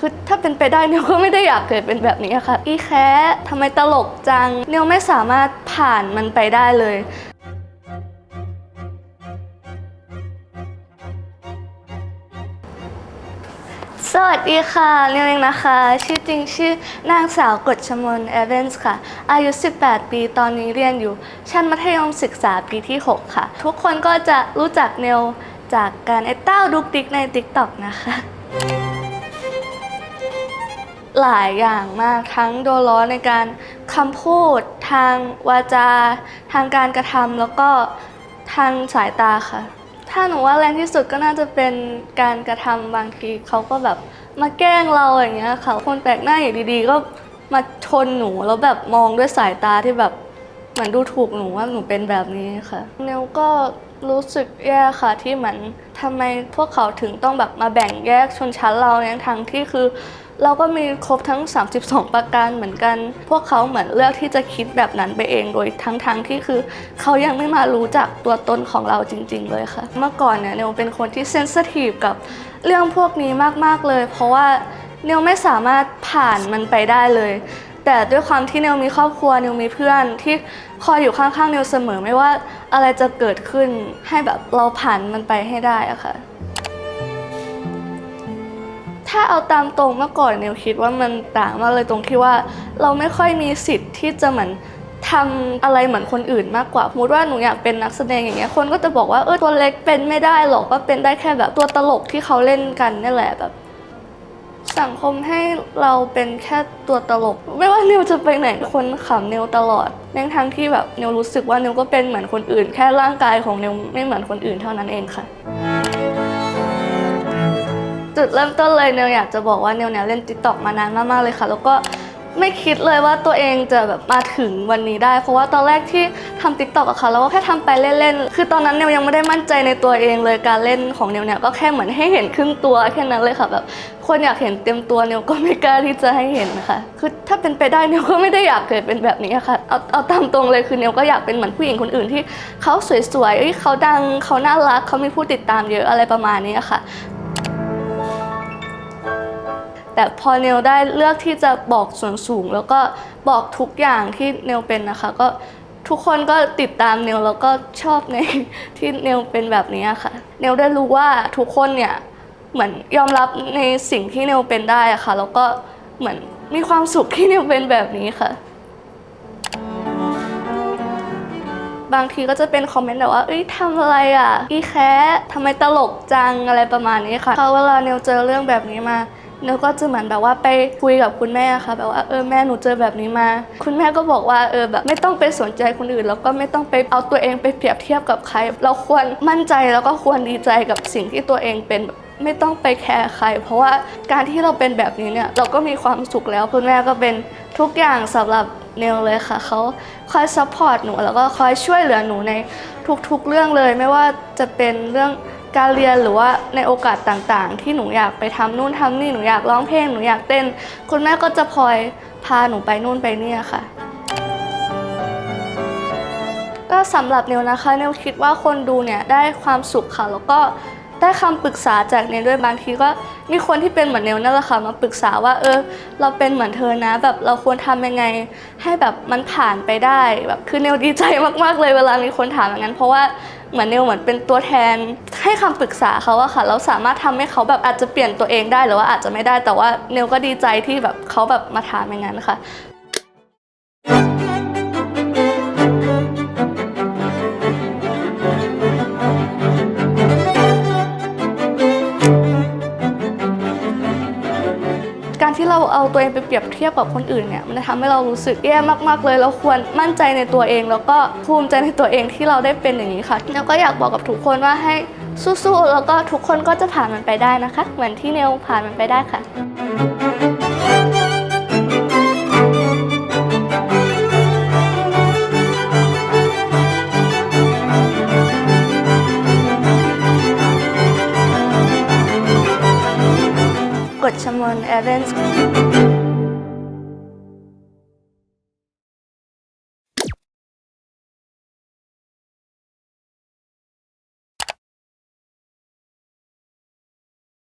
คือถ้าเป็นไปได้เนี่ยก็ไม่ได้อยากเกิดเป็นแบบนี้ค่ะ อีแค่ทำไมตลกจัง เนี่ยไม่สามารถผ่านมันไปได้เลยสวัสดีค่ะเนียเองนะคะ ชื่อจริงชื่อนางสาวกฎชมนเอเวนส์ค่ะ อายุ 18 ปีตอนนี้เรียนอยู่ ชั้นมัธยมศึกษาปีที่ 6 ค่ะ ทุกคนก็จะรู้จักเนวจากการไอ้เต้าดุกดิกใน TikTok นะคะ หลายอย่างมากทั้งโดนล้อในการคำพูด ทางวาจา ทางการกระทำแล้วก็ทางสายตาค่ะ ถ้าหนูว่าแรงที่สุดก็น่าจะเป็นการกระทำบางทีเขาก็แบบมาแกล้งเราอย่างเงี้ยค่ะคนแปลกหน้าอยู่ดีๆ ก็มาชนหนูแล้วแบบมองด้วยสายตาที่แบบเหมือนดูถูกหนูว่าหนูเป็นแบบนี้ค่ะเนวก็รู้สึกแย่ค่ะที่เหมือนทำไมพวกเขาถึงต้องแบบมาแบ่งแยกชนชั้นเราในทางที่คือ เราก็มีครบทั้ง 32 ประการเหมือนกัน พวกเขาเหมือนเลือกที่จะคิดแบบนั้นไปเองโดยทั้งๆทที่คือ เขายังไม่มารู้จักตัวตนของเราจริง ๆ เลยค่ะ เมื่อก่อนเนี่ยเนวเป็นคนที่เซนสทีฟกับเรื่องพวกนี้มากๆเลย เพราะว่าเนวไม่สามารถผ่านมันไปได้เลย แต่ด้วยความที่เนวมีครอบครัวเนวมีเพื่อนที่คอยอยู่ข้างๆเนวเสมอไม่ว่าอะไรจะเกิดขึ้นให้แบบเราผ่านมันไปให้ได้อะค่ะ ถ้าเอาตามตรงเมื่อก่อนเนี่ยคิดว่ามันต่างมากเลยตรงที่ว่า เราไม่ค่อยมีสิทธิ์ที่จะเหมือนทำอะไรเหมือนคนอื่นมากกว่าสมมติว่าหนูอยากเป็นนักแสดงอย่างเงี้ยคนก็จะบอกว่าเออตัวเล็กเป็นไม่ได้หรอกก็เป็นได้แค่แบบตัวตลกที่เขาเล่นกันนี่แหละแบบ สังคมให้เราเป็นแค่ตัวตลก ไม่ว่านิวจะไปไหนคนขำนิวตลอดในทั้งที่แบบนิวรู้สึกว่านิวก็เป็นเหมือนคนอื่น แค่ร่างกายของนิวไม่เหมือนคนอื่นเท่านั้นเองค่ะ จุดเริ่มต้นเลยเนยอยากจะบอกว่าเนยเนี่ยเล่น t ิ k t o k มานานมากๆเลยค่ะ แล้วก็ไม่คิดเลยว่าตัวเองจะแบบมาถึงวันนี้ได้ เพราะว่าตอนแรกที่ทำ t ิ k t o k อะค่ะเราก็แค่ทำไปเล่นๆ คือตอนนั้นเนยยังไม่ได้มั่นใจในตัวเองเลยการเล่นของเนยเนี่ยก็แค่เหมือนให้เห็นครึ่งตัวแค่นั้นเลยค่ะแบบคนอยากเห็นเต็มตัวเนยก็ไม่กล้าที่จะให้เห็นนะคะคือถ้าเป็นไปได้เนยก็ไม่ได้อยากเกิดเป็นแบบนี้ค่ะเอาเอาตามตรงเลยคือเนยก็อยากเป็นเหมือนผู้หญิงคนอื่นที่เขาสวยๆเอ้ยเขาดังเขาน่ารักเขามีผู้ติดตามเยอะอะไรประมาณนี้ค่ะ แต่พอเนลได้เลือกที่จะบอกส่วนสูง แล้วก็บอกทุกอย่างที่เนลเป็นนะคะ ก็ทุกคนก็ติดตามเนลแล้วก็ชอบในที่เนลเป็นแบบนี้ค่ะ เนลได้รู้ว่าทุกคนเนี่ยเหมือนยอมรับในสิ่งที่เนลเป็นได้อะค่ะ แล้วก็เหมือนมีความสุขที่เนลเป็นแบบนี้ค่ะบางทีก็จะเป็นคอมเมนต์แบบว่า เอ้ยทำอะไรอะ อีแค่ทำไมตลกจังอะไรประมาณนี้ค่ะพอเวลาเนลเจอเรื่องแบบนี้มา เนลก็จะเหมือนแบบว่าไปคุยกับคุณแม่ค่ะแบบว่าเออแม่หนูเจอแบบนี้มา คุณแม่ก็บอกว่าเออแบบไม่ต้องไปสนใจคนอื่น แล้วก็ไม่ต้องไปเอาตัวเองไปเปรียบเทียบกับใคร เราควรมั่นใจแล้วก็ควรดีใจกับสิ่งที่ตัวเองเป็นไม่ต้องไปแคร์ใคร เพราะว่าการที่เราเป็นแบบนี้เนี่ยเราก็มีความสุขแล้วคุณแม่ก็เป็นทุกอย่างสำหรับเนลเลยค่ะเขาคอยซัพพอร์ตหนูแล้วก็คอยช่วยเหลือหนูในทุกๆเรื่องเลย ไม่ว่าจะเป็นเรื่อง การเรียนหรือว่าในโอกาสต่างๆ ที่หนูอยากไปทำนู่นทำนี่หนูอยากร้องเพลงหนูอยากเต้น คุณแม่ก็จะคอยพาหนูไปนู่นไปนี่ค่ะ ก็สำหรับเนวนะคะเนวคิดว่าคนดูเนี่ยได้ความสุขค่ะ แล้วก็ได้คำปรึกษาจากเนวด้วยบางทีก็มีคนที่เป็นเหมือนเนวนั่นแหละค่ะมาปรึกษาว่าเออ เราเป็นเหมือนเธอนะ แบบเราควรทำยังไง ให้แบบมันผ่านไปได้แบบคือเนวดีใจมากๆเลยเวลามีคนถามอย่างนั้น เพราะว่า เหมือนเนวเหมือนเป็นตัวแทนให้คำปรึกษาเขาอะค่ะ เราสามารถทำให้เขาแบบอาจจะเปลี่ยนตัวเองได้หรือว่าอาจจะไม่ได้แต่ว่าเนวก็ดีใจที่แบบเขาแบบมาถามอย่างนั้นค่ะ เอาตัวเองไปเปรียบเทียบกับคนอื่นเนี่ยมันจะทำให้เรารู้สึกแย่มากๆเลยเราควรมั่นใจในตัวเอง แล้วก็ภูมิใจในตัวเองที่เราได้เป็นอย่างนี้ค่ะ แล้วก็อยากบอกกับทุกคนว่าให้สู้ๆแล้วก็ทุกคนก็จะผ่านมันไปได้นะคะ เหมือนที่เนลผ่านมันไปได้ค่ะ กด